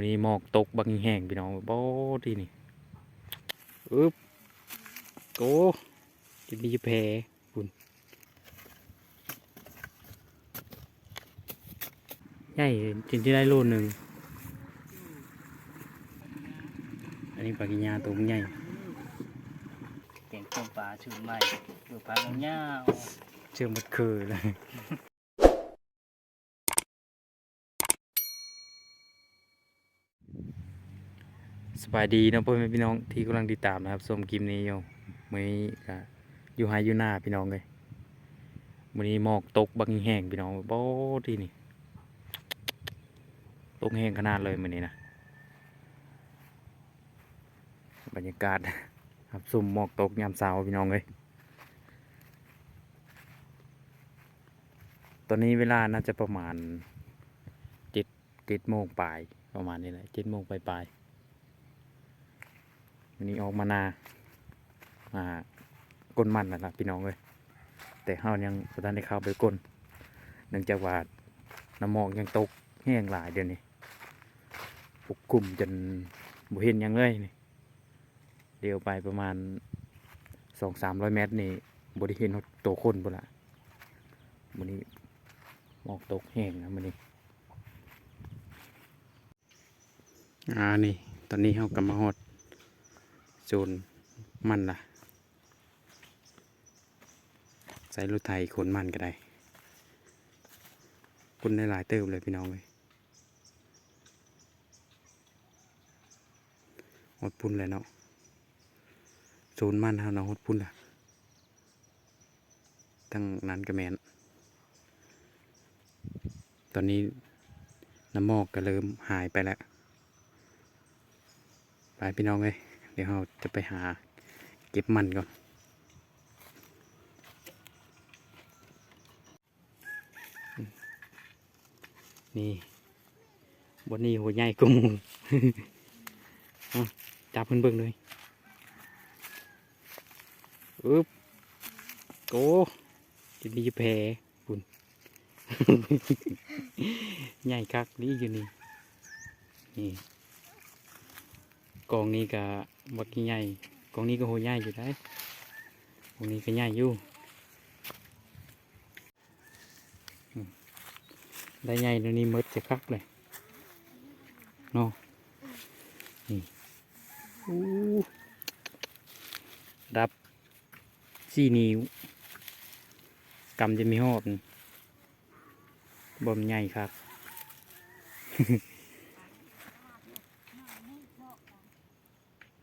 มันนี้หมอกตกบางแห้งพี่น้องบ่ที่นี่อึ๊บโอ้จะมีแผลคุณใหญ่จริงที่ได้โลหนึ่งอันนี้ปลากิญญาตัวมันใหญ่แกงต้มปลาชื่อใหม่ดูปลาเงาเชื่อมดคือเลย สบายดีเนาะพ่อแม่พี่น้องที่กำลังติดตามนะครับชมคลิปนี้อยู่มื้อนี้ก็อยู่ไฮอยู่หน้าพี่น้องเลยมื้อนี้หมอกตกบางแห้งพี่น้องบ่ที่นี่ตกแห้งขนาดเลยมื้อนี้นะบรรยากาศครับซุ่มหมอกตกยามเช้าพี่น้องเลยตอนนี้เวลาน่าจะประมาณเจ็ดเจ็ดโมงปลายประมาณนี้แหละเจ็ดโมงปลายปลายๆ วันนี้ออกมานามาก้นมันนั่นแหละพี่น้องเลยแต่เฮายังสถานได้เข้าไปก้นเนื่องจากว่าน้ำหมอกยังตกแห้งหลายเดือนนี้ปกคลุมจนบ่เห็นยังเลยนี่เดียวไปประมาณสองสามร้อยเมตรนี่บริเห็นตัวคนพุ่ละวันนี้หมอกตกแห้งนะมันนี่อ่านี่ ตอนนี้เขากำมาฮอด โซนมันละใส่รถไถขนมันก็ได้คนได้หลายเติบเลยพี่น้องเลยฮอดพุ่นเลยเนาะโซนมันเขาเนาะฮอดพุ่นละตั้งนั้นก็แมนตอนนี้น้ำหมอกก็เริ่มหายไปแล้ว ไปพี่น้องเลย ดี๋ยวเราจะไปหาเก็บมันก่อนนี่บนนี้หัวใหญ่กว่ามูจับเพิ่นเบิ่งเลยอึ๊บโอ้จะมีแผลปุ่นใหญ่คักนี่อยู่นี่นี่ กองนี้ก็บักใหญ่กองนี้ก็โหใหญ่อยู่ได้กองนี้ก็ใหญ่อยู่ได้ใหญ่ตัวนี้มดจะคักเลยเนาะนี่รับสี่นิ้วกำจะมีหอบบ่มใหญ่ครับ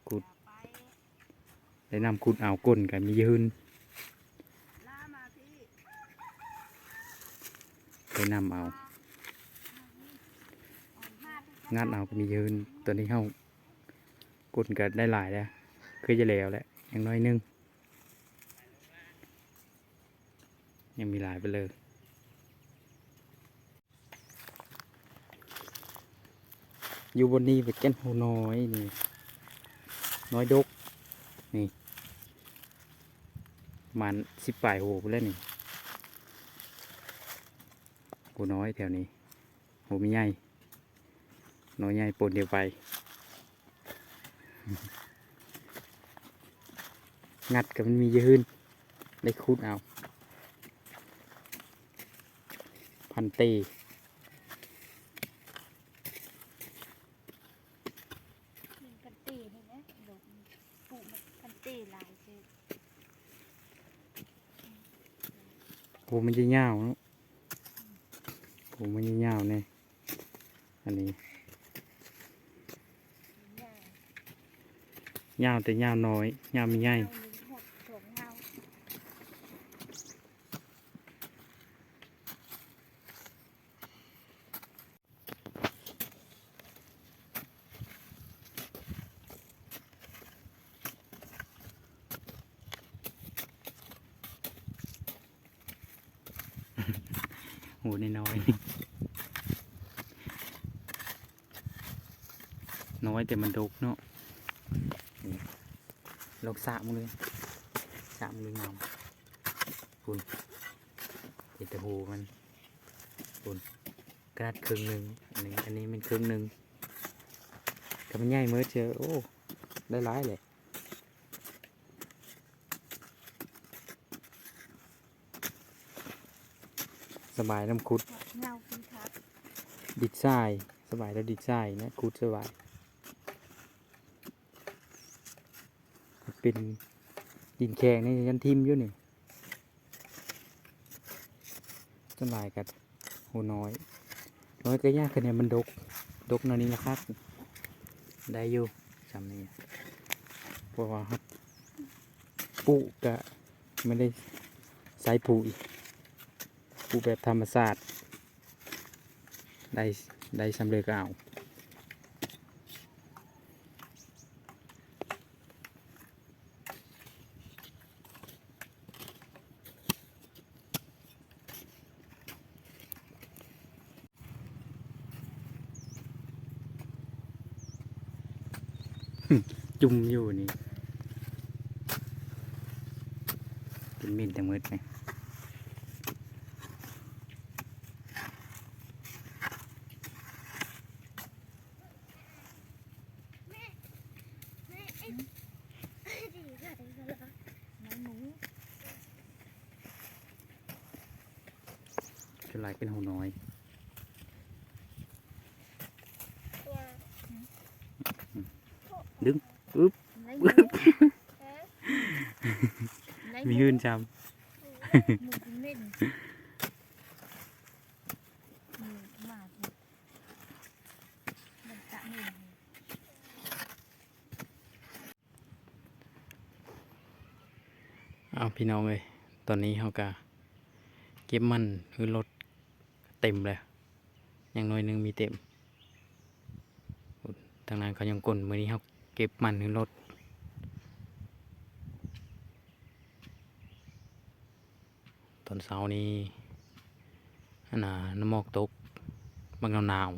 กุด ได้นำกุดเอาก้นกันมียืนได้นำเอา งัดเอาก็มียืนตัวนี้เข้ากุดกันได้หลายแล้วคือจะแล้วแหละอย่างน้อยนึง ยังมีหลายไปเลยอยู่บนนี้ไปแก่นหูน้อยนี่ น้อยดกนี่ ประมาณสิบปลายโหไปแล้วนี่หูน้อยแถวนี้หูมีใหญ่น้อยใหญ่ปนเดียวไป งัดกับมันมียืนได้คูดเอา พันตี มันกันตีนี่นะดอกปลูกมันกันตีหลายคือ ผมมันจะยาวเนอะผมมันจะยาวเนี่ยอันนี้ง่ายาวแต่ยาวน้อยยาวไม่ใหญ่ เงามีหกสองเงา โอ้น้อยน้อยน้อยแต่มันดกเนาะลองสามเลยสามเลยงามคุณเห็นแต่หูมันคุณกระดาษครึ่งหนึ่งอันนี้อันนี้มันครึ่งหนึ่งก็มันใหญ่เมื่อเจอโอ้ได้ร้ายเลย สบายน้ำคุดเงาคุณทักดิดทรายสบายแล้วดิดทรายนะคุดสบายเป็นดินแข็งนี่ยันทิมอยู่นี่สบายกับหูน้อยน้อยก็ยากคะแนนมันดกดกหนอยนี้นะครับ ได้อยู่จำนี้เพราะว่าฮับปูกะไม่ได้ใส่ปุ๋ย ปูแบบธรรมชาสติได้ได้สำเร็จก็เอาจุ่มอยู่นี่เป็นมินแต่มืดไหม จะลายเป็นหูน้อยดึงอึ๊บไรหมูไรมีหื่นจหมูกินเล่นหมูหมาดเนี่ยมันตะหนึ่งำเอาพี่น้องเลยตอนนี้เขากะเก็บมันคือรถ เต็มเลยอย่างน้อยหนึงมีเต็มทางนั้นเขายังกลนมือนี้เขาเก็บมันคือรถตอนเช้านี้น่ะน้ำมอกตกบางหนาว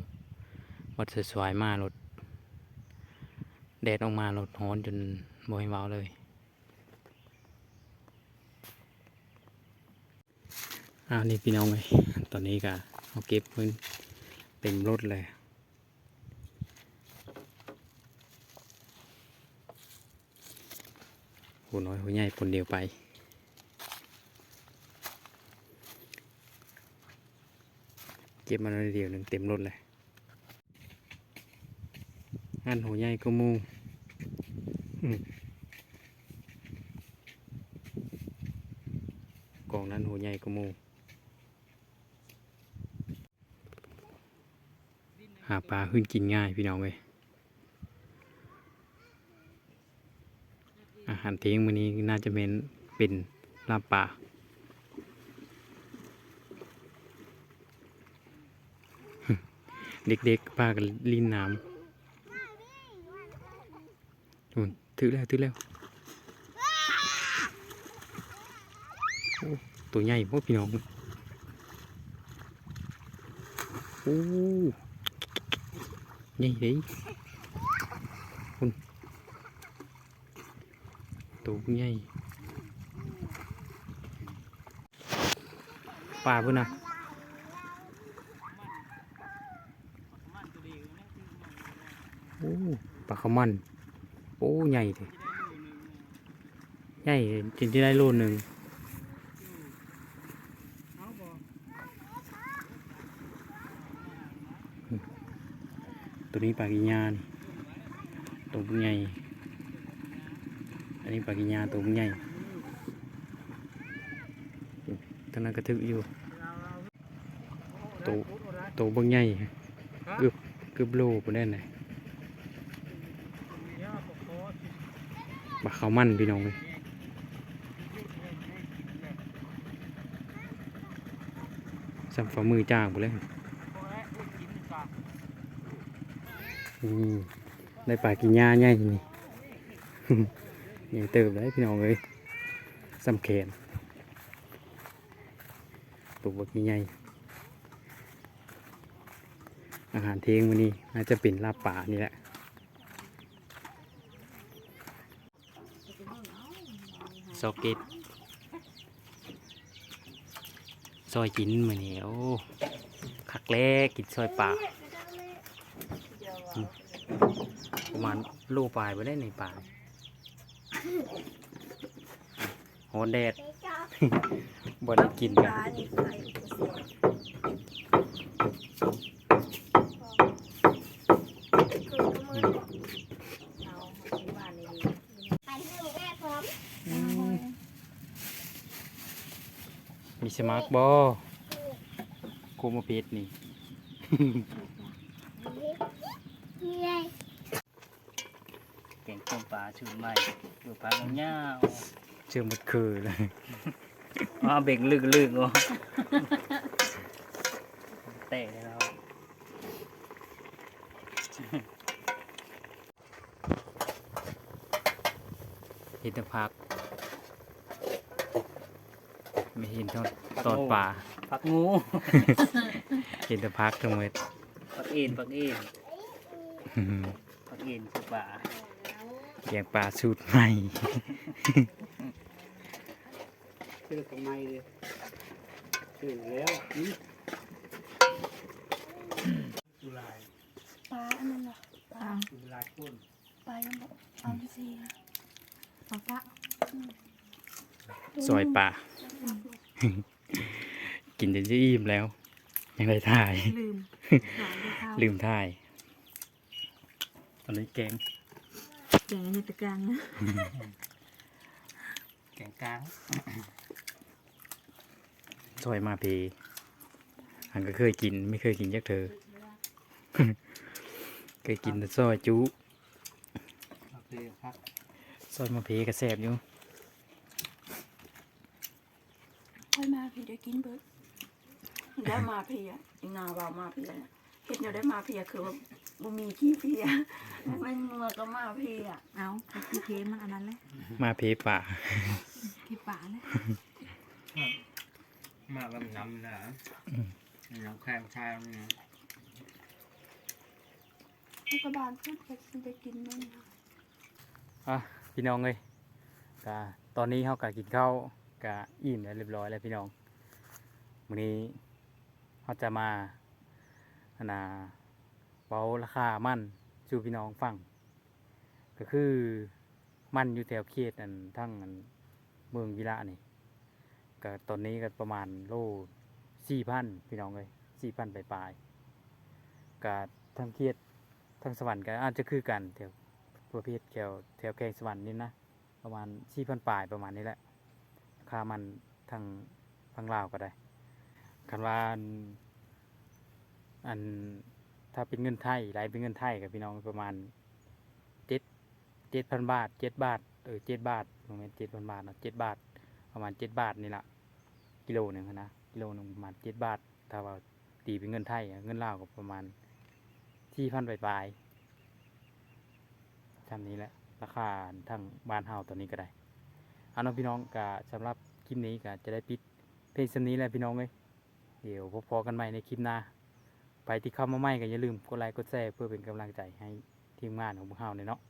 ๆวัดสวยๆมารถแดดออกมารถร้อนจนบ่ให้เว้าเลยอ้าวนี่พี่น้องเลยตอนนี้ก็ เอาเก็บมันเต็มรถเลยหูน้อยหูใหญ่คนเดียวไป เก็บมาเลยเดียวหนึ่งเต็มรถเลยอันหูใหญ่ก็มูอืมกองนั้นหูใหญ่ก็มู หา ปลาขึ้นกินง่ายพี่น้องเลยอาหารเที่ยงมื้อนี้น่าจะเป็นเป็นลาบปลาเด็กๆปลากันลินน้ำนู่นถือแล้วถือแล้วตัวใหญ่พวกพี่น้องโอ้ ใหญ่เลยคุณตัวใหญ่ปลาพุ่นนะโอ้ปลาขมัน โอ้ ใหญ่เลยใหญ่จนจะได้โลหนึ่ง ตัวนี้ปลากิญาณตัวใหญ่อันนี้ปลากิญาตัวใหญ่ตอนนั้นกระทึกอยู่ตัวตัวบางใหญ่เกือบเกือบโลไปได้ไหนปลาขาวมันพี่น้องเลยสัมฝ่ามือจ้างไปเลย อืม ได้ปลากินหญ้าใหญ่นี่ใหญ่เติบได้พี่น้องเลยสำแขนตัวบักใหญ่อาหารเท่งวันนี้น่าจะเป็นลาบป่านี่แหละซอกเก็ตซอยกินมือนี้โอ้คักแรกกินซอยป่า ประมาณโลปลายไปได้ในป่าโหแดดไปจ้าบ่ได้กินกันร้านนี่ใส่อุปสรรคคือก็มือเอาที่บ้านนี่ไปให้ลูกแม่พร้อมอืมมีสมาร์ทบอโคมาเพชรนี่นี่ไง แกงต้มปลา ชื่นใหม่อยู่พักเงาเชื่อหมดคือเลยๆอ้าเบ่งลึกๆอ๋อเตะเลยครับเห็นแต่พัก ไม่เห็นตอนตอนป่าพักงูเห็นแต่พักทั้งหมดพักเอ็นพักเอ็นพักเอ็นคือปลาแกงปลาสูตรใหม่ชื่อทำไมเลยชื่อแล้วจุลายปลาอันนั้นเหรอปลาจุลายก้นปลายังบอกเอาที่สี่นะปลาปะซอยป่ากินจนจะอิ่มแล้ว ยังได้ถ่าย ลืมหาด้วยข้าวลืมถ่าย ตอนนี้แกง แกงในตะกร้างนะแกงกลางซอยมาเพอันก็เคยกิน ไม่เคยกินจากเธอ เคยกินแต่ซอยจุโอเคครับซอยมาเพก็แซ่บอยู่ค่อยมาพี่เดี๋ยวกินเบิดได้มาเพียอีนาว่ามาเพียเนี่ย เห็ดเดี๋ยวได้มาเพียคือว่าบ่มีขี้เพียไม่งัวก็มาเพียเอาพี่เคมันอันนั้นแหละมาเพป่าพี่ป่าเลยมากับน้ำนะน้ำแข็งชาเนี่ยกระบาลเพื่อนไปซื้อไปกินมั้งนะอะพี่น้องเลยกะตอนนี้เขากะกินข้าวกะอิ่มแล้วเรียบร้อยแล้วพี่น้องวันนี้เขาจะมาอั นาเบาราคามันสู่พี่น้องฟังก็คือมันอยู่แถวเขตอันทั้งอันเมืองวิระนี่ก็ตอนนี้ก็ประมาณโลสี่พันพี่น้องเลยสี่พันปลายๆก็ทั้งเขตทั้งสวรรค์ก็อาจจะคือกันแถวประเภทแถวแถวแกงสวรรค์นี่นะประมาณสี่พันปลายประมาณนี้แหละค่ามันทางทางลาวก็ได้คันว่า อันถ้าเป็นเงินไทยรายเป็นเงินไทยกับพี่น้องประมาณเจ็ดเจ็ดพันบาทเจ็ดบาทเออเจ็ดบาทประมาณเจ็ดพันบาทเนาะเจ็ดบาท ประมาณเจ็ดบาทนี่แหละกิโลหนึ่งนะกิโลหนึ่งประมาณเจ็ดบาท ถ้าว่าตีเป็นเงินไทยเงินลาวก็ประมาณสี่พันปลายๆทำนี้แหละราคาทางบ้านเฮาตัวนี้ก็ได้เอาน้องพี่น้องกะสำหรับคลิปนี้ก็จะได้ปิดเพลงสนี้แหละพี่น้องเลยเดี๋ยวพบกันใหม่ในคลิปหน้า ไปที่เข้ามาใหม่ก็อย่าลืมกดไลค์กดแชร์เพื่อเป็นกำลังใจให้ทีมงานของพวกเราเนี่ยเนาะ